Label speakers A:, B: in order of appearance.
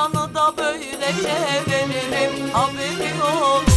A: Nasıl da böylece veririm haberi olur